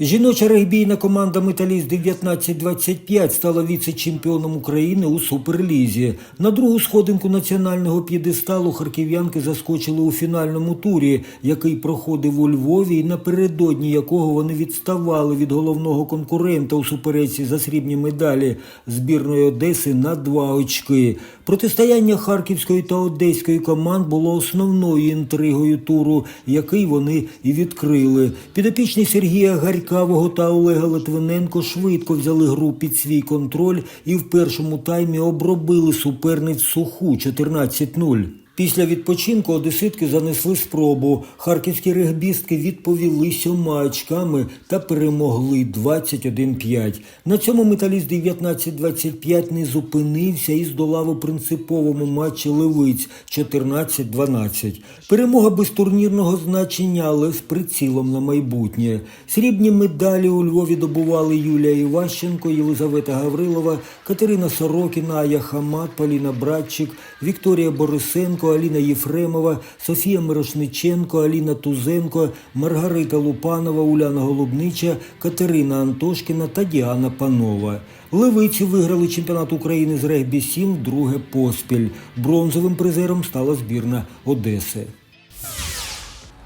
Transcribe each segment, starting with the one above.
Жіноча регбійна команда Металіст 1925 стала віце-чемпіоном України у Суперлізі. На другу сходинку національного п'єдесталу харків'янки заскочили у фінальному турі, який проходив у Львові, і напередодні якого вони відставали від головного конкурента у суперечці за срібні медалі збірної Одеси на два очки. Протистояння харківської та одеської команд було основною інтригою туру, який вони і відкрили. Підопічні Сергія Гарькавого та Олега Литвиненко швидко взяли гру під свій контроль і в першому таймі обробили суперниць суху 14-0. Після відпочинку одеситки занесли спробу. Харківські регбістки відповіли сьома очками та перемогли 21-5. На цьому металіст 19-25 не зупинився і здолав у принциповому матчі Левиць 14-12. Перемога без турнірного значення, але з прицілом на майбутнє. Срібні медалі у Львові добували Юлія Іващенко, Єлизавета Гаврилова, Катерина Сорокіна, Ая Хамат, Поліна Братчик, Вікторія Борисенко, Аліна Єфремова, Софія Мирошниченко, Аліна Тузенко, Маргарита Лупанова, Уляна Голубнича, Катерина Антошкіна та Діана Панова. Левиці виграли чемпіонат України з регбі-7 вдруге поспіль. Бронзовим призером стала збірна Одеси.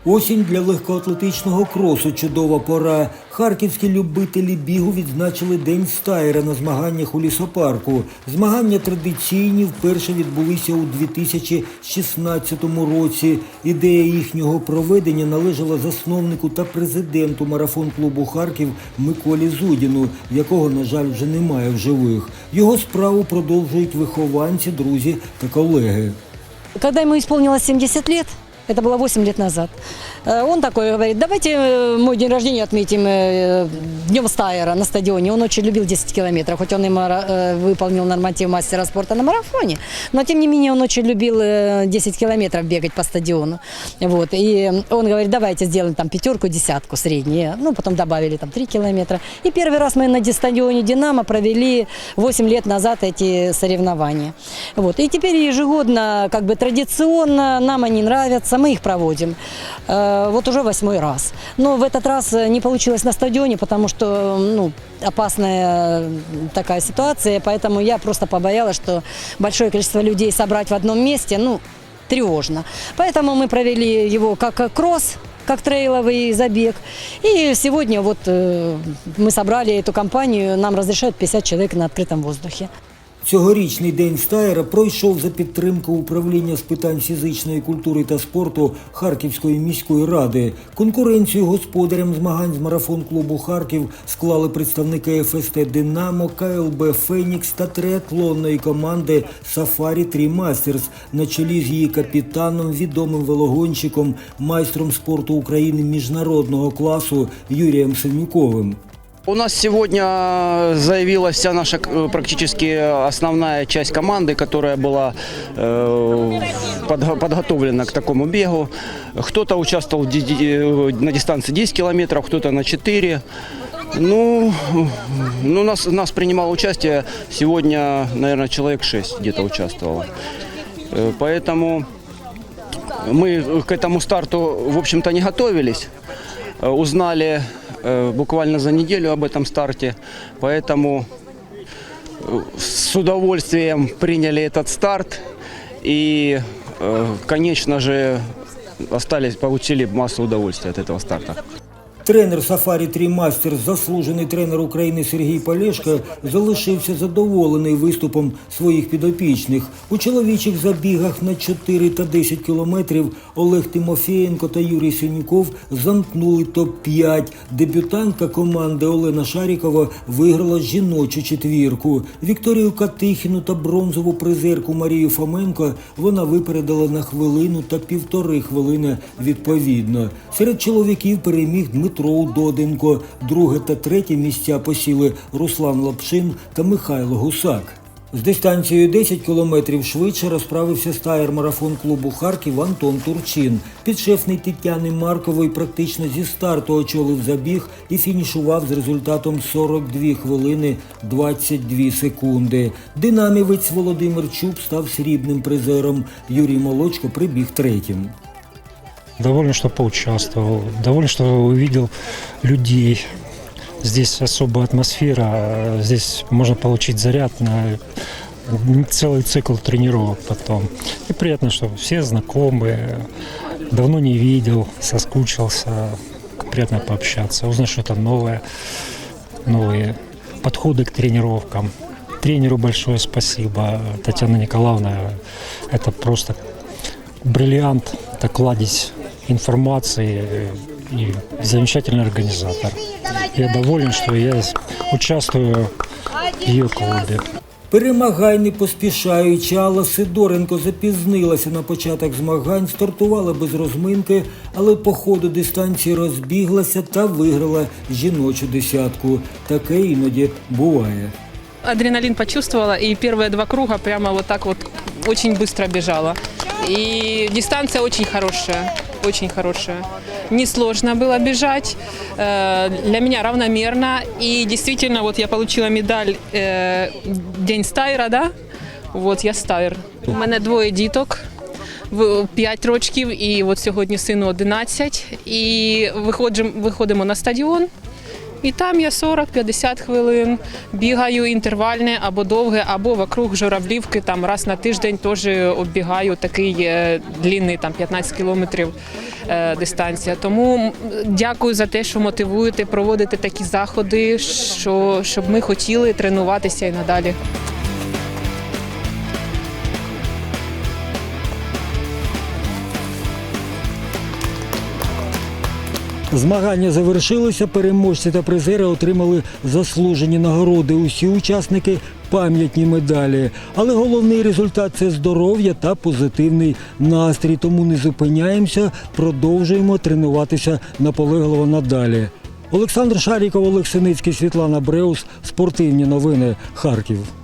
Осінь для легкоатлетичного кросу чудова пора. Харківські любителі бігу відзначили День стаєра на змаганнях у лісопарку. Змагання традиційні вперше відбулися у 2016 році. Ідея їхнього проведення належала засновнику та президенту марафон-клубу Харків Миколі Зудіну, якого, на жаль, вже немає в живих. Його справу продовжують вихованці, друзі та колеги. Когда ему исполнилось 70 лет, это было 8 лет назад, э, он такой говорит, давайте э, мой день рождения отметим э, днем стайера на стадионе. Он очень любил 10 километров, хоть он и мара- э, выполнил норматив мастера спорта на марафоне, но тем не менее он очень любил э, 10 километров бегать по стадиону. Вот. И он говорит, давайте сделаем там пятерку, десятку средние. Ну, потом добавили там 3 километра. И первый раз мы на ди- стадионе «Динамо» провели 8 лет назад эти соревнования. Вот. И теперь ежегодно, как бы традиционно, нам они нравятся, мы их проводим. Э, Вот уже восьмой раз. Но в этот раз э, не получилось на стадионе, потому что ну, опасная м, такая ситуация, поэтому я просто побоялась, что большое количество людей собрать в одном месте, ну, тревожно. Поэтому мы провели его как э, кросс, как трейловый забег. И сегодня вот э, мы собрали эту компанию, нам разрешают 50 человек на открытом воздухе. Цьогорічний день стаєра пройшов за підтримки управління з питань фізичної культури та спорту Харківської міської ради. Конкуренцію господарям змагань з марафон-клубу Харків склали представники ФСТ Динамо, КЛБ Фенікс та триатлонної команди Сафарі Трі Мастерс на чолі з її капітаном, відомим велогонщиком, майстром спорту України міжнародного класу Юрієм Семюковим. У нас сегодня заявилась вся наша э, практически основная часть команды, которая была э, подго- подготовлена к такому бегу. Кто-то участвовал э, на дистанции 10 километров, кто-то на 4. Ну, ну нас, нас принимало участие сегодня, наверное, человек 6 где-то участвовало. Поэтому мы к этому старту, в общем-то, не готовились. Э, Узнали э, буквально за неделю об этом старте, поэтому э, с удовольствием приняли этот старт и, конечно же, остались, получили массу удовольствия от этого старта. Тренер Сафарі Трімастер, заслужений тренер України Сергій Полешко, залишився задоволений виступом своїх підопічних. У чоловічих забігах на 4 та 10 кілометрів Олег Тимофєєнко та Юрій Синюков замкнули топ-5. Дебютантка команди Олена Шарікова виграла жіночу четвірку. Вікторію Катихіну та бронзову призерку Марію Фоменко вона випередила на хвилину та півтори хвилини відповідно. Серед чоловіків переміг Дмитро Удоденко. Друге та третє місця посіли Руслан Лапшин та Михайло Гусак. З дистанцією 10 кілометрів швидше розправився стаєр марафон клубу Харків Антон Турчин. Підшефний Тетяни Маркової практично зі старту очолив забіг і фінішував з результатом 42 хвилини 22 секунди. Динамівець Володимир Чуб став срібним призером. Юрій Молочко прибіг третім. Доволен, что поучаствовал, доволен, что увидел людей, Здесь особая атмосфера, здесь можно получить заряд на целый цикл тренировок потом. И приятно, что все знакомые, давно не видел, соскучился, приятно пообщаться, узнать что-то новое, новые подходы к тренировкам. Тренеру большое спасибо, Татьяна Николаевна, это просто бриллиант, это кладезь информации и замечательный организатор. Я доволен, что я участвую в ее клубе. Перемагай не поспішаючи, Алла Сидоренко запізнилася на початок змагань, стартувала без розминки, але по ходу дистанції розбіглася та виграла жіночу десятку. Таке іноді буває. адреналин почувствовала, и первые два круга прямо вот так вот очень быстро бежала. И дистанция очень хорошая, очень хорошая. Несложно было бежать, э, для меня равномерно. И действительно, вот я получила медаль э, День стайра, да? Вот я стайр. У мене двоє діток. в- 5 рочків і от сьогодні сину 11. І виходимо, виходимо на стадіон. І там я 40-50 хвилин бігаю інтервальне або довге, або вокруг журавлівки там раз на тиждень теж оббігаю такий е, длінний, там 15 кілометрів е, дистанція. Тому дякую за те, що мотивуєте проводити такі заходи, що, щоб ми хотіли тренуватися і надалі. Змагання завершилися. Переможці та призери отримали заслужені нагороди. Усі учасники пам'ятні медалі. Але головний результат це здоров'я та позитивний настрій. Тому не зупиняємося, продовжуємо тренуватися наполегливо надалі. Олександр Шаріков, Олег Синицький, Світлана Бреус. Спортивні новини. Харків.